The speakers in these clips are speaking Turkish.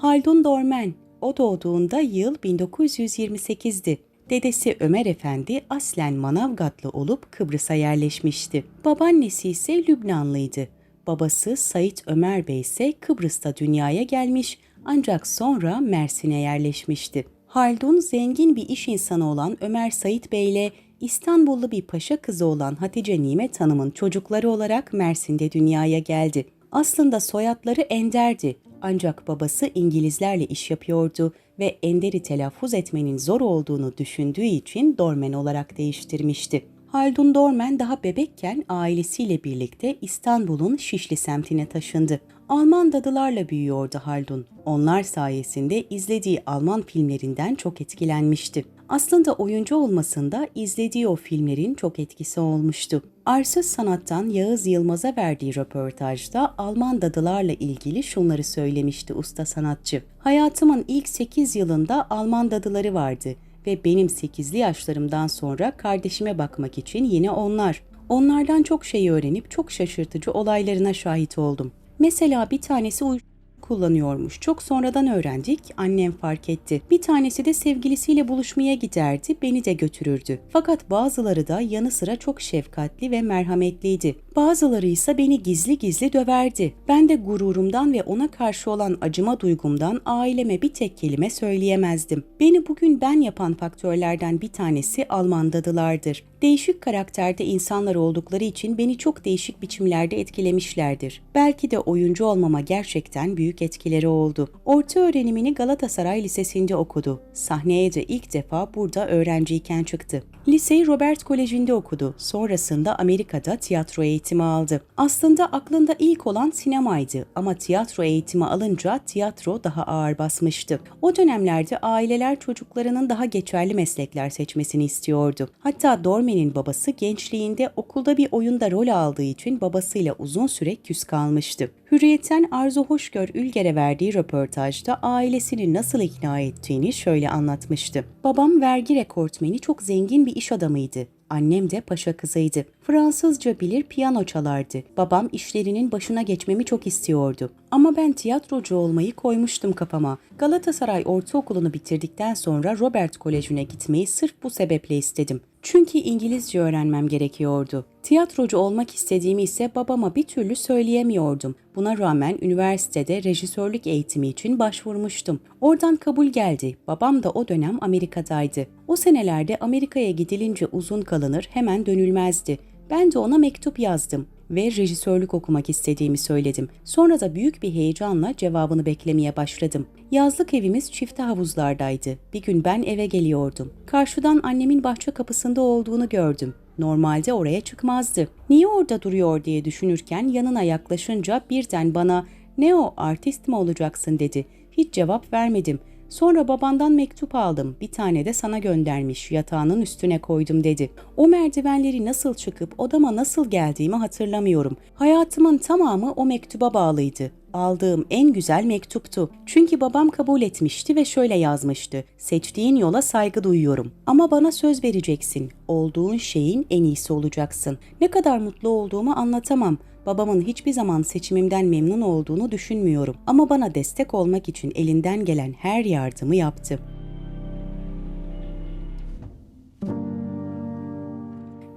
Haldun Dormen, o doğduğunda yıl 1928'di. Dedesi Ömer Efendi aslen Manavgatlı olup Kıbrıs'a yerleşmişti. Babaannesi ise Lübnanlıydı. Babası Sait Ömer Bey ise Kıbrıs'ta dünyaya gelmiş ancak sonra Mersin'e yerleşmişti. Haldun zengin bir iş insanı olan Ömer Sait Bey ile İstanbullu bir paşa kızı olan Hatice Nimet Hanım'ın çocukları olarak Mersin'de dünyaya geldi. Aslında soyadları Ender'di ancak babası İngilizlerle iş yapıyordu ve Ender'i telaffuz etmenin zor olduğunu düşündüğü için Dormen olarak değiştirmişti. Haldun Dormen daha bebekken ailesiyle birlikte İstanbul'un Şişli semtine taşındı. Alman dadılarla büyüyordu Haldun. Onlar sayesinde izlediği Alman filmlerinden çok etkilenmişti. Aslında oyuncu olmasında izlediği o filmlerin çok etkisi olmuştu. Arsız Sanat'tan Yağız Yılmaz'a verdiği röportajda Alman dadılarla ilgili şunları söylemişti usta sanatçı. Hayatımın ilk 8 yılında Alman dadıları vardı ve benim 8'li yaşlarımdan sonra kardeşime bakmak için yine onlar. Onlardan çok şey öğrenip çok şaşırtıcı olaylarına şahit oldum. Mesela bir tanesi uyuşturucu kullanıyormuş. Çok sonradan öğrendik. Annem fark etti. Bir tanesi de sevgilisiyle buluşmaya giderdi. Beni de götürürdü. Fakat bazıları da yanı sıra çok şefkatli ve merhametliydi. Bazıları ise beni gizli gizli döverdi. Ben de gururumdan ve ona karşı olan acıma duygumdan aileme bir tek kelime söyleyemezdim. Beni bugün ben yapan faktörlerden bir tanesi Alman dadılardır. Değişik karakterde insanlar oldukları için beni çok değişik biçimlerde etkilemişlerdir. Belki de oyuncu olmama gerçekten büyük etkileri oldu. Orta öğrenimini Galatasaray Lisesi'nde okudu. Sahneye de ilk defa burada öğrenciyken çıktı. Liseyi Robert Koleji'nde okudu. Sonrasında Amerika'da tiyatro eğitimi aldı. Aslında aklında ilk olan sinemaydı ama tiyatro eğitimi alınca tiyatro daha ağır basmıştı. O dönemlerde aileler çocuklarının daha geçerli meslekler seçmesini istiyordu. Hatta Dorme'nin babası gençliğinde okulda bir oyunda rol aldığı için babasıyla uzun süre küs kalmıştı. Hürriyet'ten Arzu Hoşgör Ülger'e verdiği röportajda ailesini nasıl ikna ettiğini şöyle anlatmıştı. Babam vergi rekortmeni çok zengin bir iş adamıydı. Annem de paşa kızıydı. Fransızca bilir, piyano çalardı. Babam işlerinin başına geçmemi çok istiyordu. Ama ben tiyatrocu olmayı koymuştum kafama. Galatasaray Ortaokulu'nu bitirdikten sonra Robert Koleji'ne gitmeyi sırf bu sebeple istedim. Çünkü İngilizce öğrenmem gerekiyordu. Tiyatrocu olmak istediğimi ise babama bir türlü söyleyemiyordum. Buna rağmen üniversitede rejisörlük eğitimi için başvurmuştum. Oradan kabul geldi. Babam da o dönem Amerika'daydı. O senelerde Amerika'ya gidilince uzun kalınır, hemen dönülmezdi. Ben de ona mektup yazdım ve rejisörlük okumak istediğimi söyledim. Sonra da büyük bir heyecanla cevabını beklemeye başladım. Yazlık evimiz çifte havuzlardaydı. Bir gün ben eve geliyordum. Karşıdan annemin bahçe kapısında olduğunu gördüm. Normalde oraya çıkmazdı. Niye orada duruyor diye düşünürken yanına yaklaşınca birden bana "Ne o, artist mi olacaksın?" dedi. Hiç cevap vermedim. Sonra babandan mektup aldım. Bir tane de sana göndermiş. Yatağının üstüne koydum dedi. O merdivenleri nasıl çıkıp odama nasıl geldiğimi hatırlamıyorum. Hayatımın tamamı o mektuba bağlıydı. Aldığım en güzel mektuptu. Çünkü babam kabul etmişti ve şöyle yazmıştı. Seçtiğin yola saygı duyuyorum. Ama bana söz vereceksin. Olduğun şeyin en iyisi olacaksın. Ne kadar mutlu olduğumu anlatamam. Babamın hiçbir zaman seçimimden memnun olduğunu düşünmüyorum ama bana destek olmak için elinden gelen her yardımı yaptı.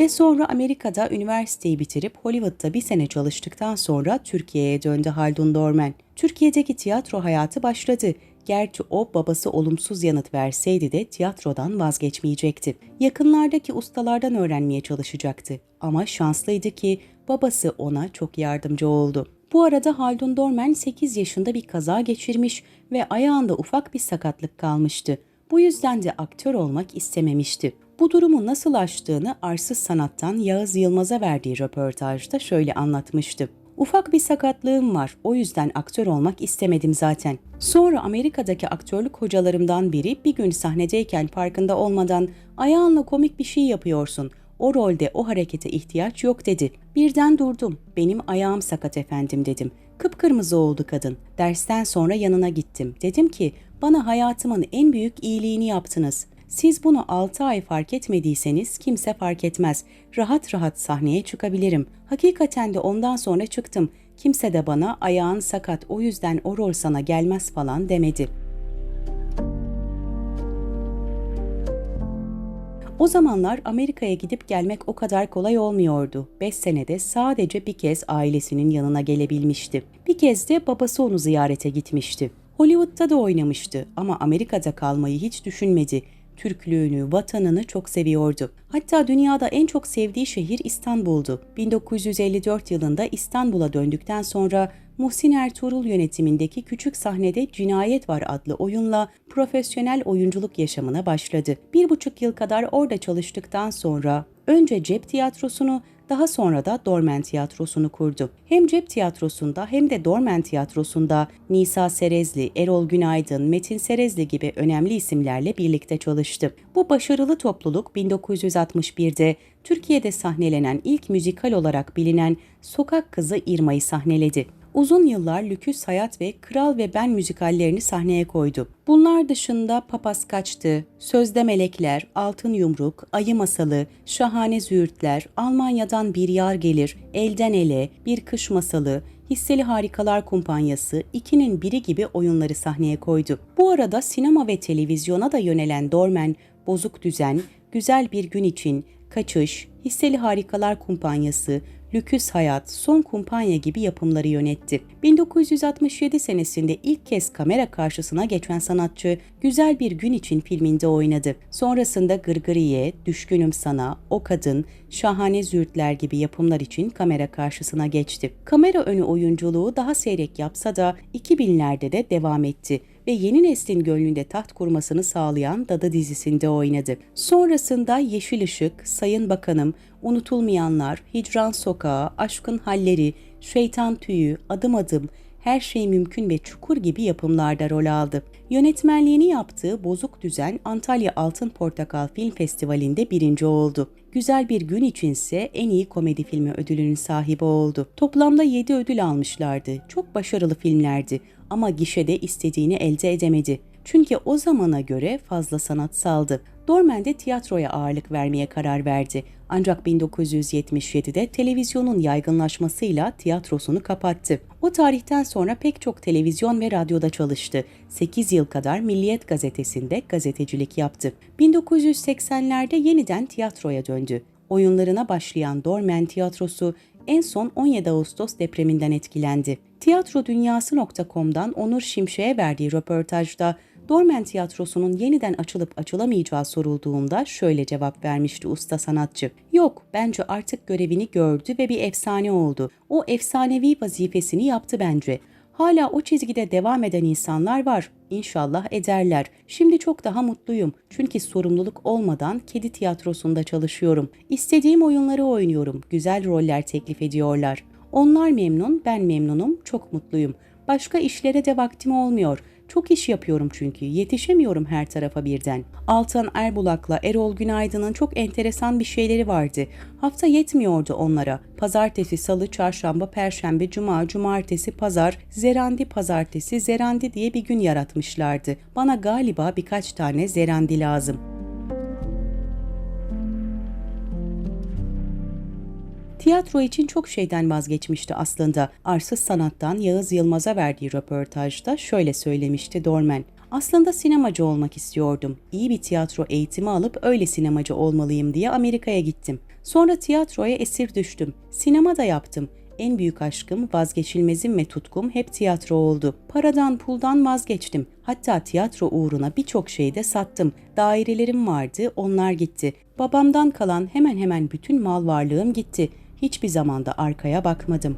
Ve sonra Amerika'da üniversiteyi bitirip Hollywood'da bir sene çalıştıktan sonra Türkiye'ye döndü Haldun Dorman. Türkiye'deki tiyatro hayatı başladı. Gerçi o babası olumsuz yanıt verseydi de tiyatrodan vazgeçmeyecekti. Yakınlardaki ustalardan öğrenmeye çalışacaktı. Ama şanslıydı ki babası ona çok yardımcı oldu. Bu arada Haldun Dorman 8 yaşında bir kaza geçirmiş ve ayağında ufak bir sakatlık kalmıştı. Bu yüzden de aktör olmak istememişti. Bu durumu nasıl aştığını Arsız Sanat'tan Yağız Yılmaz'a verdiği röportajda şöyle anlatmıştı. Ufak bir sakatlığım var. O yüzden aktör olmak istemedim zaten. Sonra Amerika'daki aktörlük hocalarımdan biri bir gün sahnedeyken farkında olmadan ayağınla komik bir şey yapıyorsun. O rolde o harekete ihtiyaç yok dedi. Birden durdum. Benim ayağım sakat efendim dedim. Kıpkırmızı oldu kadın. Dersten sonra yanına gittim. Dedim ki bana hayatımın en büyük iyiliğini yaptınız. Siz bunu 6 ay fark etmediyseniz kimse fark etmez. Rahat rahat sahneye çıkabilirim. Hakikaten de ondan sonra çıktım. Kimse de bana ayağın sakat o yüzden o rol sana gelmez falan demedi. O zamanlar Amerika'ya gidip gelmek o kadar kolay olmuyordu. 5 senede sadece bir kez ailesinin yanına gelebilmişti. Bir kez de babası onu ziyarete gitmişti. Hollywood'da da oynamıştı ama Amerika'da kalmayı hiç düşünmedi. Türklüğünü, vatanını çok seviyordu. Hatta dünyada en çok sevdiği şehir İstanbul'du. 1954 yılında İstanbul'a döndükten sonra Muhsin Ertuğrul yönetimindeki küçük sahnede Cinayet Var adlı oyunla profesyonel oyunculuk yaşamına başladı. Bir buçuk yıl kadar orada çalıştıktan sonra önce cep tiyatrosunu daha sonra da Dormen Tiyatrosu'nu kurdu. Hem cep tiyatrosunda hem de Dormen Tiyatrosu'nda Nisa Serezli, Erol Günaydın, Metin Serezli gibi önemli isimlerle birlikte çalıştı. Bu başarılı topluluk 1961'de Türkiye'de sahnelenen ilk müzikal olarak bilinen Sokak Kızı İrma'yı sahneledi. Uzun yıllar Lüküs Hayat ve Kral ve Ben müzikallerini sahneye koydu. Bunlar dışında Papaz Kaçtı, Sözde Melekler, Altın Yumruk, Ayı Masalı, Şahane Züğürtler, Almanya'dan Bir Yar Gelir, Elden Ele, Bir Kış Masalı, Hisseli Harikalar Kumpanyası, ikinin biri gibi oyunları sahneye koydu. Bu arada sinema ve televizyona da yönelen Dormen, Bozuk Düzen, Güzel Bir Gün için, Kaçış, Hisseli Harikalar Kumpanyası, Lüküs Hayat, Son Kumpanya gibi yapımları yönetti. 1967 senesinde ilk kez kamera karşısına geçen sanatçı Güzel Bir Gün için filminde oynadı. Sonrasında Gırgırıye, Düşkünüm Sana, O Kadın, Şahane Zürtler gibi yapımlar için kamera karşısına geçti. Kamera önü oyunculuğu daha seyrek yapsa da 2000'lerde de devam etti ve yeni neslin gönlünde taht kurmasını sağlayan Dada dizisinde oynadı. Sonrasında Yeşil Işık, Sayın Bakanım, Unutulmayanlar, Hicran Sokağı, Aşkın Halleri, Şeytan Tüyü, Adım Adım, Her Şey Mümkün ve Çukur gibi yapımlarda rol aldı. Yönetmenliğini yaptığı Bozuk Düzen Antalya Altın Portakal Film Festivali'nde birinci oldu. Güzel Bir Gün içinse en iyi komedi filmi ödülünün sahibi oldu. Toplamda 7 ödül almışlardı. Çok başarılı filmlerdi ama gişede istediğini elde edemedi. Çünkü o zamana göre fazla sanatsaldı. Dormen de tiyatroya ağırlık vermeye karar verdi. Ancak 1977'de televizyonun yaygınlaşmasıyla tiyatrosunu kapattı. O tarihten sonra pek çok televizyon ve radyoda çalıştı. 8 yıl kadar Milliyet gazetesinde gazetecilik yaptı. 1980'lerde yeniden tiyatroya döndü. Oyunlarına başlayan Dormen Tiyatrosu en son 17 Ağustos depreminden etkilendi. Tiyatrodünyası.com'dan Onur Şimşek'e verdiği röportajda Dormen Tiyatrosu'nun yeniden açılıp açılamayacağı sorulduğunda şöyle cevap vermişti usta sanatçı. Yok, bence artık görevini gördü ve bir efsane oldu. O efsanevi vazifesini yaptı bence. Hala o çizgide devam eden insanlar var. İnşallah ederler. Şimdi çok daha mutluyum. Çünkü sorumluluk olmadan kedi tiyatrosunda çalışıyorum. İstediğim oyunları oynuyorum. Güzel roller teklif ediyorlar. Onlar memnun, ben memnunum, çok mutluyum. Başka işlere de vaktim olmuyor. Çok iş yapıyorum çünkü. Yetişemiyorum her tarafa birden. Altan Erbulak'la Erol Günaydın'ın çok enteresan bir şeyleri vardı. Hafta yetmiyordu onlara. Pazartesi, salı, çarşamba, perşembe, cuma, cumartesi, pazar, zerandi pazartesi, zerandi diye bir gün yaratmışlardı. Bana galiba birkaç tane zerandi lazım. Tiyatro için çok şeyden vazgeçmişti aslında. Arsız Sanat'tan Yağız Yılmaz'a verdiği röportajda şöyle söylemişti Dormen. Aslında sinemacı olmak istiyordum. İyi bir tiyatro eğitimi alıp öyle sinemacı olmalıyım diye Amerika'ya gittim. Sonra tiyatroya esir düştüm. Sinema da yaptım. En büyük aşkım, vazgeçilmezim ve tutkum hep tiyatro oldu. Paradan puldan vazgeçtim. Hatta tiyatro uğruna birçok şeyi de sattım. Dairelerim vardı, onlar gitti. Babamdan kalan hemen hemen bütün mal varlığım gitti. Hiçbir zamanda arkaya bakmadım.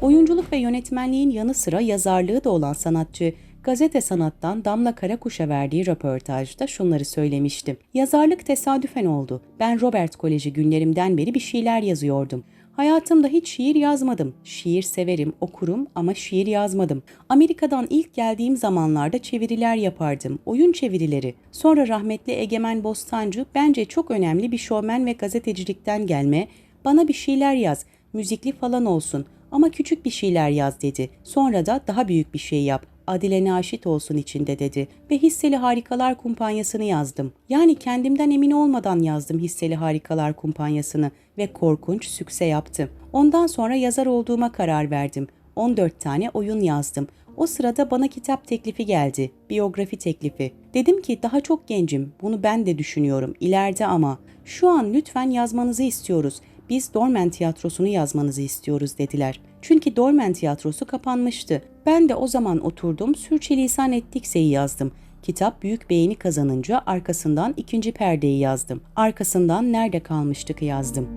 Oyunculuk ve yönetmenliğin yanı sıra yazarlığı da olan sanatçı, Gazete Sanat'tan Damla Karakuş'a verdiği röportajda şunları söylemişti. Yazarlık tesadüfen oldu. Ben Robert Koleji günlerimden beri bir şeyler yazıyordum. Hayatımda hiç şiir yazmadım. Şiir severim, okurum ama şiir yazmadım. Amerika'dan ilk geldiğim zamanlarda çeviriler yapardım. Oyun çevirileri. Sonra rahmetli Egemen Bostancı bence çok önemli bir şovmen ve gazetecilikten gelme. Bana bir şeyler yaz. Müzikli falan olsun. Ama küçük bir şeyler yaz dedi. Sonra da daha büyük bir şey yap. Adile Naşit olsun içinde dedi ve Hisseli Harikalar Kumpanyası'nı yazdım. Yani kendimden emin olmadan yazdım Hisseli Harikalar Kumpanyası'nı ve korkunç sükse yaptı. Ondan sonra yazar olduğuma karar verdim. 14 tane oyun yazdım. O sırada bana kitap teklifi geldi, biyografi teklifi. Dedim ki daha çok gencim, bunu ben de düşünüyorum, ileride ama. Şu an lütfen yazmanızı istiyoruz. Biz Dormen Tiyatrosu'nu yazmanızı istiyoruz dediler. Çünkü Dormen Tiyatrosu kapanmıştı. Ben de o zaman oturdum, sürçülisan ettikseyi yazdım. Kitap büyük beğeni kazanınca arkasından ikinci perdeyi yazdım. Arkasından nerede kalmıştık yazdım.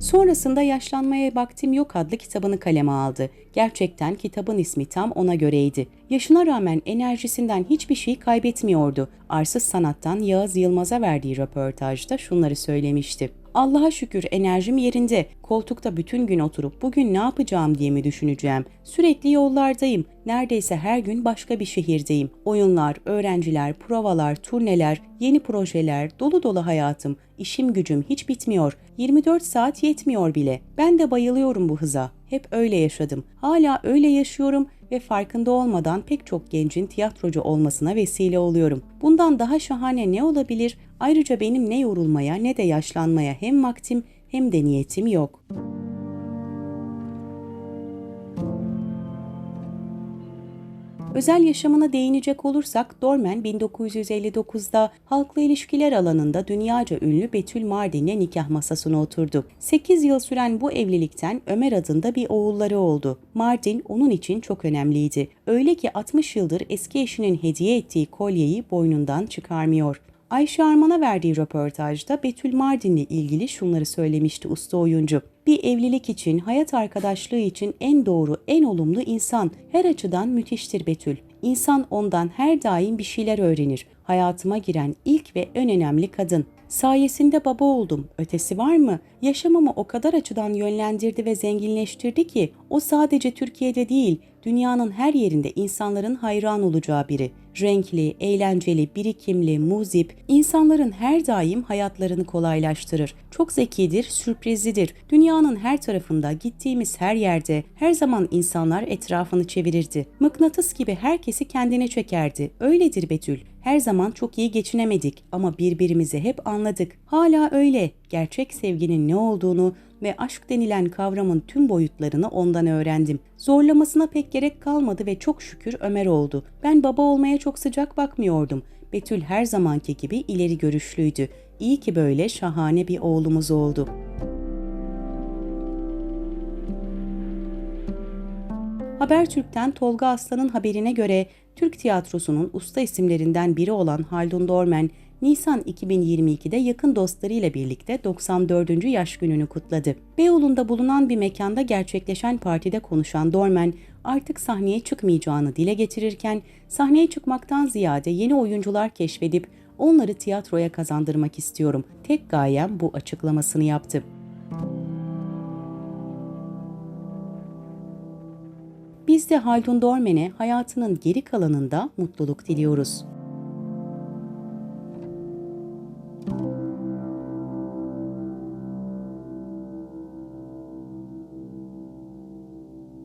Sonrasında Yaşlanmaya Vaktim Yok adlı kitabını kaleme aldı. Gerçekten kitabın ismi tam ona göreydi. Yaşına rağmen enerjisinden hiçbir şey kaybetmiyordu. Arsız Sanat'tan Yağız Yılmaz'a verdiği röportajda şunları söylemişti. Allah'a şükür enerjim yerinde. Koltukta bütün gün oturup bugün ne yapacağım diye mi düşüneceğim? Sürekli yollardayım. Neredeyse her gün başka bir şehirdeyim. Oyunlar, öğrenciler, provalar, turneler, yeni projeler, dolu dolu hayatım. İşim gücüm hiç bitmiyor. 24 saat yetmiyor bile. Ben de bayılıyorum bu hıza. Hep öyle yaşadım. Hala öyle yaşıyorum ve farkında olmadan pek çok gencin tiyatrocu olmasına vesile oluyorum. Bundan daha şahane ne olabilir? Ayrıca benim ne yorulmaya ne de yaşlanmaya hem vaktim hem de niyetim yok. Özel yaşamına değinecek olursak Dormen 1959'da halkla ilişkiler alanında dünyaca ünlü Betül Mardin'le nikah masasına oturdu. 8 yıl süren bu evlilikten Ömer adında bir oğulları oldu. Mardin onun için çok önemliydi. Öyle ki 60 yıldır eski eşinin hediye ettiği kolyeyi boynundan çıkarmıyor. Ayşe Arman'a verdiği röportajda Betül Mardin'le ilgili şunları söylemişti usta oyuncu. Bir evlilik için, hayat arkadaşlığı için en doğru, en olumlu insan. Her açıdan müthiştir Betül. İnsan ondan her daim bir şeyler öğrenir. Hayatıma giren ilk ve en önemli kadın. Sayesinde baba oldum. Ötesi var mı? Yaşamımı o kadar açıdan yönlendirdi ve zenginleştirdi ki o sadece Türkiye'de değil, dünyanın her yerinde insanların hayran olacağı biri. Renkli, eğlenceli, birikimli, muzip, insanların her daim hayatlarını kolaylaştırır. Çok zekidir, sürprizlidir. Dünyanın her tarafında, gittiğimiz her yerde, her zaman insanlar etrafını çevirirdi. Mıknatıs gibi herkesi kendine çekerdi. Öyledir Betül. Her zaman çok iyi geçinemedik ama birbirimizi hep anladık. Hala öyle. Gerçek sevginin ne olduğunu ve aşk denilen kavramın tüm boyutlarını ondan öğrendim. Zorlamasına pek gerek kalmadı ve çok şükür Ömer oldu. Ben baba olmaya çok sıcak bakmıyordum. Betül her zamanki gibi ileri görüşlüydü. İyi ki böyle şahane bir oğlumuz oldu. Habertürk'ten Tolga Aslan'ın haberine göre Türk tiyatrosunun usta isimlerinden biri olan Haldun Dormen, Nisan 2022'de yakın dostlarıyla birlikte 94. yaş gününü kutladı. Beyoğlu'nda bulunan bir mekanda gerçekleşen partide konuşan Dormen, artık sahneye çıkmayacağını dile getirirken, sahneye çıkmaktan ziyade yeni oyuncular keşfedip onları tiyatroya kazandırmak istiyorum. Tek gayem bu açıklamasını yaptı. Biz de Haldun Dormen'e hayatının geri kalanında mutluluk diliyoruz.